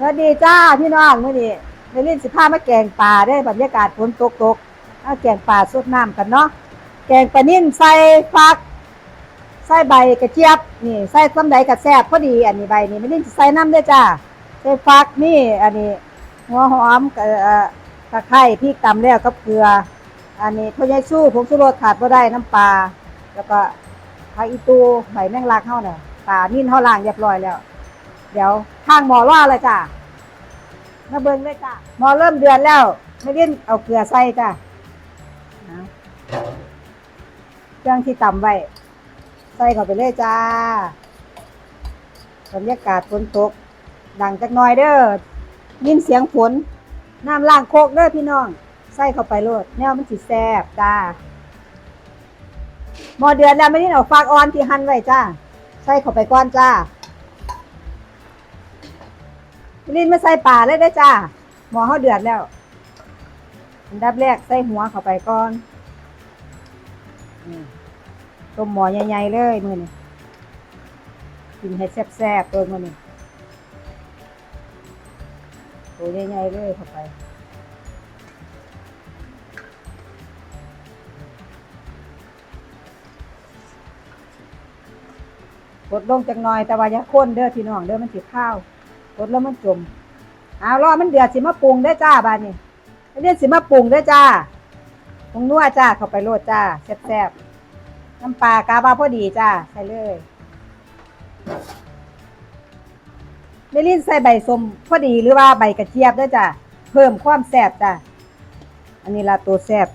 สวัสดีจ้าพี่น้องมื้อนี้ในลิ้นสิพามาแกงปลาได้บรรยากาศฝนตกตกๆเอาแกงปลาสดน้ำกันเนาะแกงปลานิ่นใส่ฟักใส่ใบกระเจี๊ยบนี่ใส่ซ้ำใดกระแซบพอดี อันนี้ใบนี้ไม่ลิ้นใส่น้ำด้วยจ้าใส่ฟักนี่อันนี้หัวหอมกับตะไคร้พริกตำแล้วกับเกลือ อันนี้พญายสู้ผงชูรสขาดบ่ได้น้ำปลาแล้วก็ผักอีตูใบแมงลักเฮาเนี่ยปลานิ่นเฮาล้างเรียบร้อยแล้ว เดี๋ยว ข้างหมอว่าเลยจ้ะมาเบิ่งเลยจ้ะหมอเริ่มเดือนแล้ว ไม่เล่นเอาเกลือใส่จ้ะเอาเครื่องที่ตำไว้ใส่เข้าไปเลยจ้าบรรยากาศฝนตก ดังจักน่อยเด้อยินเสียงฝนน้ำล้างโคกเด้อพี่น้อง ใส่เข้าไปโลดแนวมันสิแซ่บจ้าหมอเดือนแล้วไม่ได้เอาฟากออนที่หั่นไว้จ้า ใส่เข้าไปก่อนจ้า ลินมาใส่ป่าเลยได้จ้าหมอเขาเดือดแล้ว อันดับแรกใส่หัวเข้าไปก่อนต้มหมอใหญ่ๆเลยมือนี่กินให้แซ่บๆตัวมือนี่ตัวใหญ่ๆเลยเข้าไปกดลงจักหน่อยแต่ว่าอย่าข้นเด้อพี่น้องเด้อมันสิข้าว กดแล้วมันจมเอารอมันเดือดสิมาปรุงได้จ้าบานนี้เรียนสิมาปรุงได้จ้าปรุงนัวจ้าเข้าไปโรดจ้าแซ่บๆน้ำปลากาบาพอดีจ้าใส่เลยไม่ลิ้นใส่ใบสมพอดีหรือว่าใบกระเจี๊ยบด้วยจ้าเพิ่มความแซ่บจ้าอันนี้ละตัวแซ่บ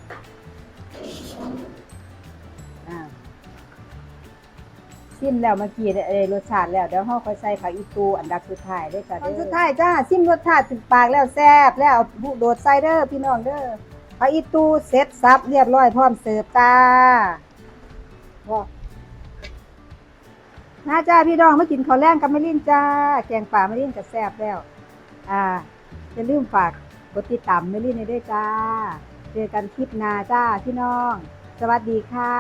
ซิมแล้วเมื่อกี้ได้เอ่ยรสชาติแล้วเดี๋ยวเราค่อยใส่ผักอีตูอันดับสุดท้ายด้วยจ้ะตอนสุดท้ายจ้าซิมรสชาติถึงปากแล้วแซ่บแล้วเอาผู้โดดใส่เด้อพี่น้องเด้อผักอีตูเสร็จสับเรียบร้อยพร้อมเสิร์ฟจ้าบ่นะจ้าพี่น้องมากินข้าวแรงกับมะลินจ้า แกงป่ามะลินก็แซ่บแล้ว อ่าอย่าลืมฝากกดติดตามมะลินให้ด้วยจ้า เจอกันคลิปหน้าจ้าพี่น้อง สวัสดีค่ะ